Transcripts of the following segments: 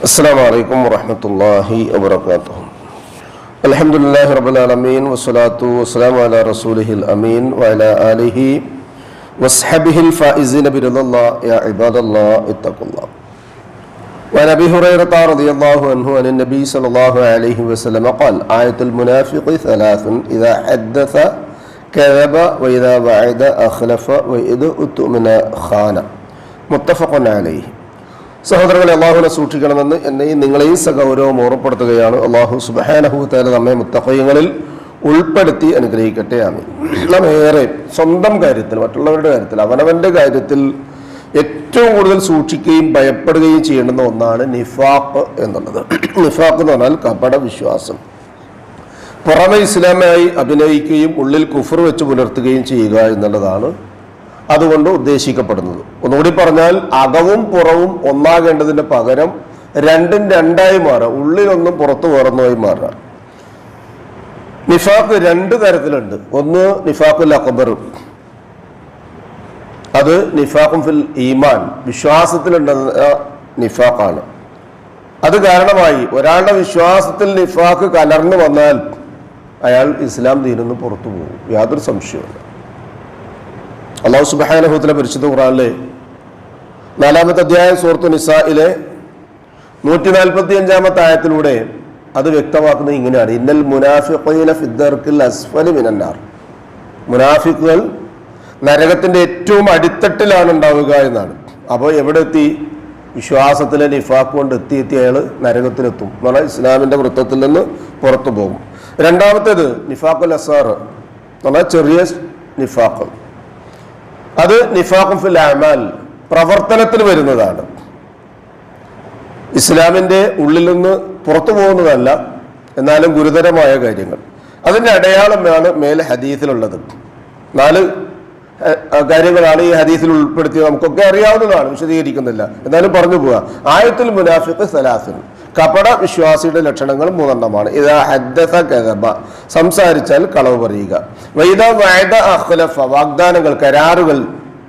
السلام عليكم ورحمة الله وبركاته. الحمد لله رب العالمين والصلاة والسلام على رسوله الأمين وعلى آله وصحبه الفائزين برضا الله. يا عباد الله اتقوا الله. وعن أبي هريرة رضي الله عنه عن النبي صلى الله عليه وسلم قال آية المنافق ثلاث إذا حدث كذب وإذا وعد أخلف وإذا أتمنى خان. متفق عليه. സഹോദരങ്ങളെ അള്ളാഹുവിനെ സൂക്ഷിക്കണമെന്ന് എന്നെയും നിങ്ങളെയും സഗൗരവം ഓർമ്മപ്പെടുത്തുകയാണ്. അള്ളാഹു സുബാനഹുത്താല നമ്മെ മുത്തഫയങ്ങളിൽ ഉൾപ്പെടുത്തി അനുഗ്രഹിക്കട്ടെ. ആമി നാം ഏറെ സ്വന്തം കാര്യത്തിൽ മറ്റുള്ളവരുടെ കാര്യത്തിൽ അവനവന്റെ കാര്യത്തിൽ ഏറ്റവും കൂടുതൽ സൂക്ഷിക്കുകയും ഭയപ്പെടുകയും ചെയ്യേണ്ടുന്ന ഒന്നാണ് നിഫാഖ് എന്നുള്ളത്. നിഫാഖ് എന്ന് പറഞ്ഞാൽ കപട വിശ്വാസം. പുറമെ ഇസ്ലാമായി അഭിനയിക്കുകയും ഉള്ളിൽ കുഫർ വെച്ച് പുലർത്തുകയും ചെയ്യുക എന്നുള്ളതാണ് അതുകൊണ്ട് ഉദ്ദേശിക്കപ്പെടുന്നത്. ഒന്നുകൂടി പറഞ്ഞാൽ അകവും പുറവും ഒന്നാകേണ്ടതിന് പകരം രണ്ടും രണ്ടായി മാറുക. ഉള്ളിലൊന്നും പുറത്തു വേറൊന്നുമായി മാറുക. നിഫാക്ക് രണ്ട് തരത്തിലുണ്ട്. ഒന്ന് നിഫാഖുൽ അക്ബർ അത് നിഫാഖും ഫിൽ ഈമാൻ. വിശ്വാസത്തിലുണ്ടെന്ന നിഫാഖാണ്. അത് കാരണമായി ഒരാളുടെ വിശ്വാസത്തിൽ നിഫാഖ് കലർന്നു വന്നാൽ അയാൾ ഇസ്ലാം ദീനിന്ന് പുറത്തു പോകും. യാതൊരു സംശയവുമില്ല. അള്ളാഹു സുബാനഹുത്തിലെ പരിശുദ്ധ ഖുറാനിലെ നാലാമത്തെ അധ്യായം സൂറത്തു നിസായിലെ നൂറ്റി നാൽപ്പത്തി അഞ്ചാമത്തെ ആയത്തിലൂടെ അത് വ്യക്തമാക്കുന്നത് ഇങ്ങനെയാണ്. ഇന്നൽ മുനാഫിഖീന മിനന്നാർ. മുനാഫിക്കുകൾ നരകത്തിന്റെ ഏറ്റവും അടിത്തട്ടിലാണ് ഉണ്ടാവുക എന്നാണ്. അപ്പോൾ എവിടെ എത്തി? വിശ്വാസത്തിലെ നിഫാക്ക് കൊണ്ട് എത്തി എത്തി അയാൾ നരകത്തിലെത്തും. എന്ന് പറഞ്ഞാൽ ഇസ്ലാമിന്റെ വൃത്തത്തിൽ നിന്ന് പുറത്തു പോകും. രണ്ടാമത്തേത് നിഫാഖുൽ അസാർ എന്ന് പറഞ്ഞാൽ ചെറിയ നിഫാഖ്. അത് നിഫാഖും ഫിൽ അമാൽ പ്രവർത്തനത്തിൽ വരുന്നതാണ്. ഇസ്ലാമിന്റെ ഉള്ളിൽ നിന്ന് പുറത്തു പോകുന്നതല്ല എന്നാലും ഗുരുതരമായ കാര്യങ്ങൾ. അതിന്റെ അടയാളമാണ് മേലെ ഹദീസിലുള്ളത്. നാല് കാര്യങ്ങളാണ് ഈ ഹദീസിൽ ഉൾപ്പെടുത്തിയത്. നമുക്കൊക്കെ അറിയാവുന്നതാണ് വിശദീകരിക്കുന്നില്ല. എന്നാലും പറഞ്ഞു പോവുക ആയത്തിൽ മുനാഫിക്ക് സലാസിൻ. കപട വിശ്വാസിയുടെ ലക്ഷണങ്ങൾ മൂന്നെണ്ണമാണ്. ഇതാ കദബ സംസാരിച്ചാൽ കളവ് പറയുക. വൈദ വൈദ അഖ്ലഫ. വാഗ്ദാനങ്ങൾ കരാറുകൾ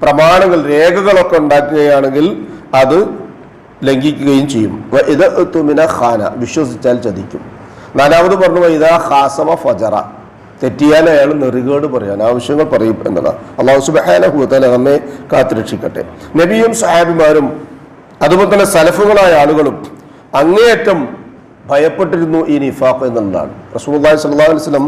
പ്രമാണങ്ങൾ രേഖകളൊക്കെ ഉണ്ടാക്കുകയാണെങ്കിൽ അത് ലംഘിക്കുകയും ചെയ്യും. ഇത് തുമിന ഖാന. വിശ്വസിച്ചാൽ ചതിക്കും. നാലാമത് പറഞ്ഞു വൈദ ഹാസമ ഫജറ. തെറ്റിയാൽ അയാൾ നെറികേട് പറയാൻ ആവശ്യങ്ങൾ പറയും എന്നതാണ്. അള്ളാഹു സുബാനഹുത്തല നമ്മെ കാത്തുരക്ഷിക്കട്ടെ. നബിയും സഹാബിമാരും അതുപോലെ തന്നെ സലഫുകളായ ആളുകളും അങ്ങേയറ്റം ഭയപ്പെട്ടിരുന്നു ഈ നിഫാഖ് എന്നുള്ളതാണ്. സ്വല്ലല്ലാഹു അലൈഹി വസല്ലം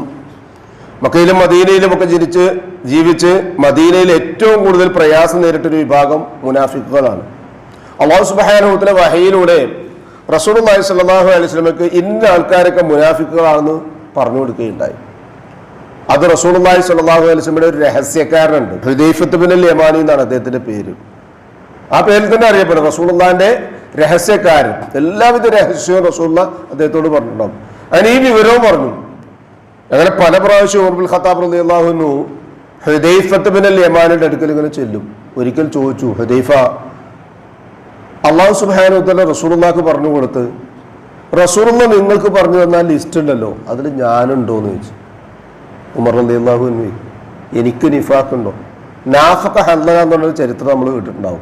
മക്കയിലും മദീനയിലും ഒക്കെ ജനിച്ച് ജീവിച്ച് മദീനയിൽ ഏറ്റവും കൂടുതൽ പ്രയാസം നേരിട്ടൊരു വിഭാഗം മുനാഫിക്കുകളാണ്. അള്ളാഹു സുബാനുഹത്തിലെ വഹയിലൂടെ റസൂലുള്ളാഹി സ്വല്ലല്ലാഹു അലൈഹി വസല്ലമക്ക് ഇന്ന ആൾക്കാരൊക്കെ മുനാഫിക്കുകളാണെന്ന് പറഞ്ഞു കൊടുക്കുകയുണ്ടായി. അത് റസൂലുള്ളാഹി സ്വല്ലല്ലാഹു അലൈഹി വസല്ലമയുടെ ഒരു രഹസ്യക്കാരനുണ്ട്. ഹൃദയഫത്ത് ബിൻ യമാനി എന്നാണ് അദ്ദേഹത്തിന്റെ പേര്. ആ പേരിൽ തന്നെ അറിയപ്പെടും. റസൂലുള്ളാന്റെ രഹസ്യക്കാരൻ. എല്ലാവിധ രഹസ്യവും റസൂള്ള അദ്ദേഹത്തോട് പറഞ്ഞിട്ടുണ്ടാവും. അതിന് ഈ വിവരവും പറഞ്ഞു. അങ്ങനെ പല പ്രാവശ്യം ഓർബുൽ ഖത്താബ് റളിയല്ലാഹുനു ഹുദൈഫത്ത് ബിൻ അൽ യമാനിന്റെ അടുക്കൽ ഇങ്ങനെ ചെല്ലും. ഒരിക്കൽ ചോദിച്ചു ഹൃദൈഫ അള്ളാഹു വതആല റസൂലുള്ളാഹിക്ക് പറഞ്ഞു കൊടുത്ത് റസൂറുള്ള നിങ്ങൾക്ക് പറഞ്ഞു തന്ന ലിസ്റ്റ് ഉണ്ടല്ലോ അതിൽ ഞാനുണ്ടോ എന്ന് ചോദിച്ചു. ഉമർ അൻഹു എനിക്ക് നിഫാക്കുണ്ടോ നാഫക്ക ഹല്ലന ചരിത്രം നമ്മൾ കേട്ടിട്ടുണ്ടാവും.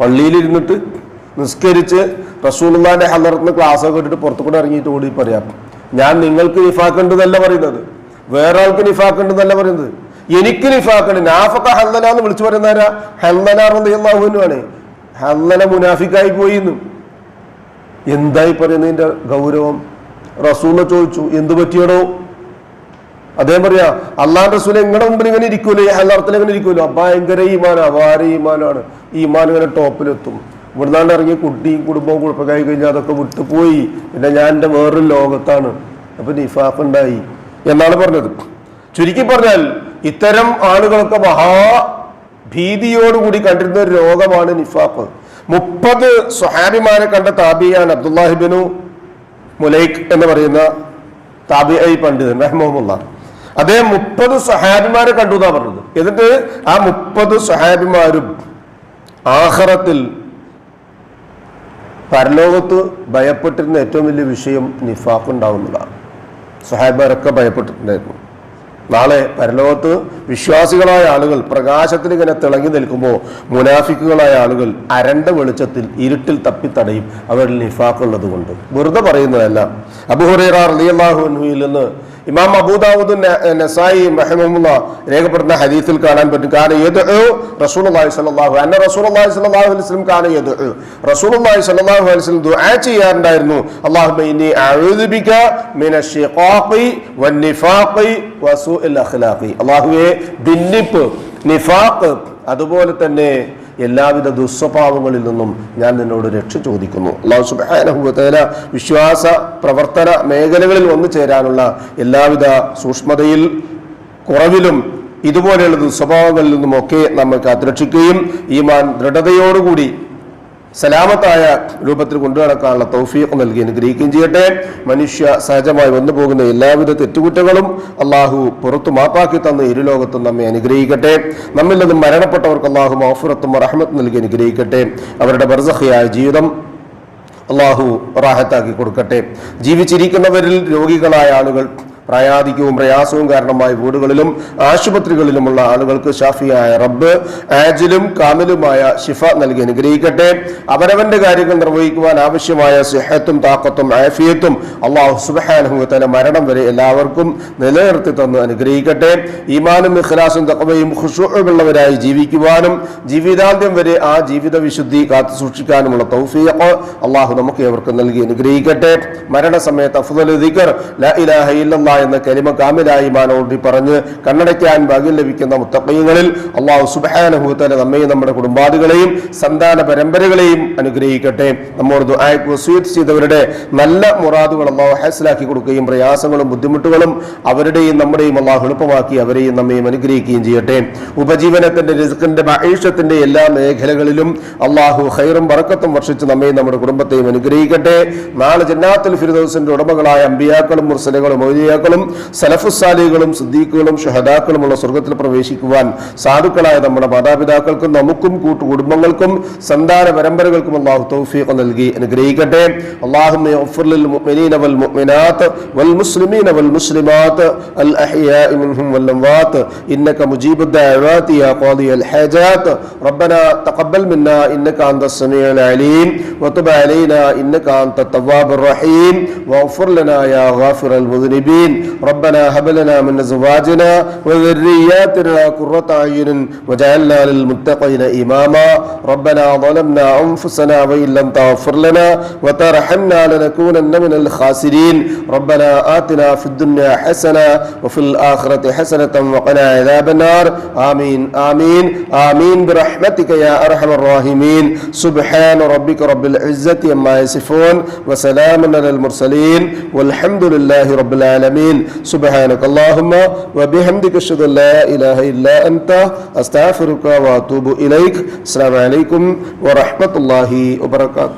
പള്ളിയിലിരുന്നിട്ട് നിസ്കരിച്ച് റസൂലുള്ളാന്റെ ഹലർന്ന് ക്ലാസ് ഒക്കെ ഇട്ടിട്ട് പുറത്തു കൂടെ ഇറങ്ങിയിട്ട് ഓടി പറയാം. ഞാൻ നിങ്ങൾക്ക് നിഫാക്കേണ്ടതല്ല പറയുന്നത്. വേറെ ആൾക്ക് നിഫാഖ് പറയുന്നത്. എനിക്ക് നിഫാഖ് ഉണ്ട്. നാഫക്ക ഹല്ലന എന്ന് വിളിച്ചു പറയുന്നവരാ ഹല്ലന ആണ് ഹല്ലന മുനാഫിക്കായി പോയി എന്നും എന്തായി പറയുന്നതിന്റെ ഗൗരവം? റസൂല ചോദിച്ചു എന്തു പറ്റിയടോ? അതേ പറയാ അള്ളാഹ് റസൂൽ എങ്ങനെ മുമ്പിൽ ഇങ്ങനെ ഇരിക്കൂലോ? ഈ ഹല്ലാർത്തിൽ എങ്ങനെ ഇരിക്കൂലോ? ഭയങ്കര ഈമാനാണ് അപാര ഈമാനാണ്. ഈമാൻ ഇങ്ങനെ ടോപ്പിലെത്തും. ഇവിടുന്നാണ്ട് ഇറങ്ങിയ കുട്ടിയും കുടുംബവും കുഴപ്പമായി കഴിഞ്ഞാൽ അതൊക്കെ വിട്ടുപോയി പിന്നെ ഞാൻ എന്റെ വേറൊരു ലോകത്താണ്. അപ്പൊ നിഫാഖ് ഉണ്ടായി. എന്നാണ് പറഞ്ഞത്? ചുരുക്കി പറഞ്ഞാൽ ഇത്തരം ആളുകളൊക്കെ മഹാ ഭീതിയോടുകൂടി കണ്ടിരുന്ന ഒരു രോഗമാണ് നിഫാഖ് മുപ്പത് സ്വഹാബിമാരെ കണ്ട താബിയാണ് അബ്ദുല്ലാഹിബിനു മുലൈഖ് എന്ന് പറയുന്ന താബി ഐ പണ്ഡിതൻ റഹ്മുല്ല അദ്ദേഹം മുപ്പത് സഹാബിമാരെ കണ്ടു എന്നാ പറഞ്ഞത്. എന്നിട്ട് ആ മുപ്പത് സഹാബിമാരും ആഹ്റത്തിൽ പരലോകത്ത് ഭയപ്പെട്ടിരുന്ന ഏറ്റവും വലിയ വിഷയം നിഫാഖ് ഉണ്ടാവുന്നതാണ്. സഹാബിമാരൊക്കെ ഭയപ്പെട്ടിട്ടുണ്ടായിരുന്നു. നാളെ പരലോകത്ത് വിശ്വാസികളായ ആളുകൾ പ്രകാശത്തിൽ ഇങ്ങനെ തിളങ്ങി നിൽക്കുമ്പോൾ മുനാഫിക്കുകളായ ആളുകൾ അരണ്ട വെളിച്ചത്തിൽ ഇരുട്ടിൽ തപ്പിത്തടയും അവരിൽ നിഫാക്കുള്ളത് കൊണ്ട് വെറുതെ പറയുന്നതല്ല. അബുഹുറൈറ റളിയല്ലാഹു അൻഹുവിൽ നിന്ന് ഇമാം അബൂദാവൂദ് നസായി മെഹമുല്ല രേഖപ്പെടുന്ന ഹദീസിൽ കാണാൻ പറ്റും. കാരണം യദ്ഉ റസൂലുള്ളാഹി സ്വല്ലല്ലാഹു അന്ന റസൂലുള്ളാഹി സ്വല്ലല്ലാഹു അലൈഹി വസല്ലം കാണ യദ്ഉ. റസൂലുള്ളാഹി സ്വല്ലല്ലാഹു അലൈഹി വസല്ലം ദുആ ചെയ്യാറുണ്ടായിരുന്നു. അഖ്ലാഖി. അല്ലാഹുവേ ഭിന്നിപ്പ് നിഫാഖ് അതുപോലെ തന്നെ എല്ലാവിധ ദുസ്വഭാവങ്ങളിൽ നിന്നും ഞാൻ നിന്നോട് രക്ഷ ചോദിക്കുന്നു. അള്ളാഹു വിശ്വാസ പ്രവർത്തന മേഖലകളിൽ വന്നു ചേരാനുള്ള എല്ലാവിധ സൂക്ഷ്മതയിൽ കുറവിലും ഇതുപോലെയുള്ള ദുസ്വഭാവങ്ങളിൽ നിന്നുമൊക്കെ നമ്മൾ ഈ ഈമാൻ ദൃഢതയോടുകൂടി സലാമത്തായ രൂപത്തിൽ കൊണ്ടു നടക്കാനുള്ള തൗഫീഖ് നൽകി അനുഗ്രഹിക്കുകയും ചെയ്യട്ടെ. മനുഷ്യ സഹജമായി വന്നു പോകുന്ന എല്ലാവിധ തെറ്റുകുറ്റങ്ങളും അള്ളാഹു പുറത്തു മാപ്പാക്കി തന്ന ഇരുലോകത്തും നമ്മെ അനുഗ്രഹിക്കട്ടെ. നമ്മിൽ നിന്നും മരണപ്പെട്ടവർക്ക് അള്ളാഹു മഹഫുറത്തും റഹ്മത്ത് നൽകി അനുഗ്രഹിക്കട്ടെ. അവരുടെ ബർസഹയായ ജീവിതം അള്ളാഹു റാഹത്താക്കി കൊടുക്കട്ടെ. ജീവിച്ചിരിക്കുന്നവരിൽ രോഗികളായ ആളുകൾ പ്രായാധിക്യവും പ്രയാസവും കാരണമായി വീടുകളിലും ആശുപത്രികളിലുമുള്ള ആളുകൾക്ക് ഷാഫിയായ റബ്ബ് ആജിലും കാമിലുമായ ഷിഫ നൽകി അനുഗ്രഹിക്കട്ടെ. അവരവന്റെ കാര്യങ്ങൾ നിർവഹിക്കുവാൻ ആവശ്യമായ സിഹത്തും താക്കത്തും ആഫിയത്തും അള്ളാഹു സുബാനുഹത്തല മരണം വരെ എല്ലാവർക്കും നിലനിർത്തി തന്ന് അനുഗ്രഹിക്കട്ടെ. ഈമാനും ഇഖ്ലാസും തക്കവയും ഖുഷുള്ളവരായി ജീവിക്കുവാനും ജീവിതാന്ത്യം വരെ ആ ജീവിത വിശുദ്ധി കാത്തു സൂക്ഷിക്കാനുമുള്ള തൗഫീഖ് അള്ളാഹു നമുക്ക് അവർക്ക് നൽകി അനുഗ്രഹിക്കട്ടെ. മരണസമയത്ത് അഫ്ദൽ ദിക്കർ ലാ ഇലാഹ ഇല്ലല്ലാഹ് എന്ന കലിമ കാമിലായി മാനോടി പറഞ്ഞ് കണ്ണടയ്ക്കാൻ ഭാഗ്യം ലഭിക്കുന്ന മുത്തക്കയങ്ങളിൽ അള്ളാഹു സുബാനുഭൂത്തല നമ്മയും നമ്മുടെ കുടുംബാദികളെയും സന്താന പരമ്പരകളെയും അനുഗ്രഹിക്കട്ടെ. നമ്മോട് സ്വീറ്റ് ചെയ്തവരുടെ നല്ല മുറാദുകൾ അള്ളാഹു ഹാസിലാക്കി കൊടുക്കുകയും പ്രയാസങ്ങളും ബുദ്ധിമുട്ടുകളും അവരുടെയും നമ്മുടെയും അള്ളാഹു എളുപ്പമാക്കി അവരെയും നമ്മയും അനുഗ്രഹിക്കുകയും ചെയ്യട്ടെ. ഉപജീവനത്തിന്റെ റിസ്ക്കിന്റെ മഹീഷത്തിന്റെ എല്ലാ മേഖലകളിലും അള്ളാഹു ഖൈറും വറക്കത്തും വർഷിച്ച് നമ്മയും നമ്മുടെ കുടുംബത്തെയും അനുഗ്രഹിക്കട്ടെ. നാളെ ജന്നാത്തുൽ ഫിർദൗസിന്റെ ഉടമകളായ അമ്പിയാക്കളും മുർസലകളും മൗലിയാക്കളും സലഫുസാലികളും സിദ്ദീഖുകളും ഷഹദാക്കളുമുള്ള സ്വർഗത്തിൽ പ്രവേശിക്കുവാൻ സാധുക്കളായ നമ്മുടെ മാതാപിതാക്കൾക്കും നമുക്കും കൂട്ടുകുടുംബങ്ങൾക്കും സന്താന പരമ്പരകൾക്കും അള്ളാഹു തൗഫീഖ് നൽകി അനുഗ്രഹിക്കട്ടെ അള്ളാഹുമ്മ യഗ്ഫിർ ലിൽ മുഅ്മിനീന വൽ മുഅ്മിനാത്ത് വൽ മുസ്ലിമീന വൽ മുസ്ലിമാത്ത് അൽ അഹ്യാഇ മിൻഹും വൽ അംവാത്ത് ഇന്നക മുജീബു الدعوات يا قاضي الحاجات ربنا تقبل منا انك انت السميع العليم وتب علينا انك انت التواب الرحيم واغفر لنا يا غافر المذنبين ربنا هب لنا من أزواجنا وذرياتنا قرة أعين وجعلنا للمتقين إماما. ربنا ظلمنا أنفسنا وإن لم تغفر لنا وترحمنا لنكونن من الخاسرين. ربنا آتنا في الدنيا حسنة وفي الآخرة حسنة وقنا عذاب النار. آمين آمين آمين. برحمتك يا أرحم الراحمين. سبحان ربك رب العزة عما يصفون وسلام على المرسلين. والحمد لله رب العالمين سبحانك اللهم وبحمدك أشهد أن لا إله إلا أنت أستغفرك وأتوب إليك السلام عليكم ورحمة الله وبركاته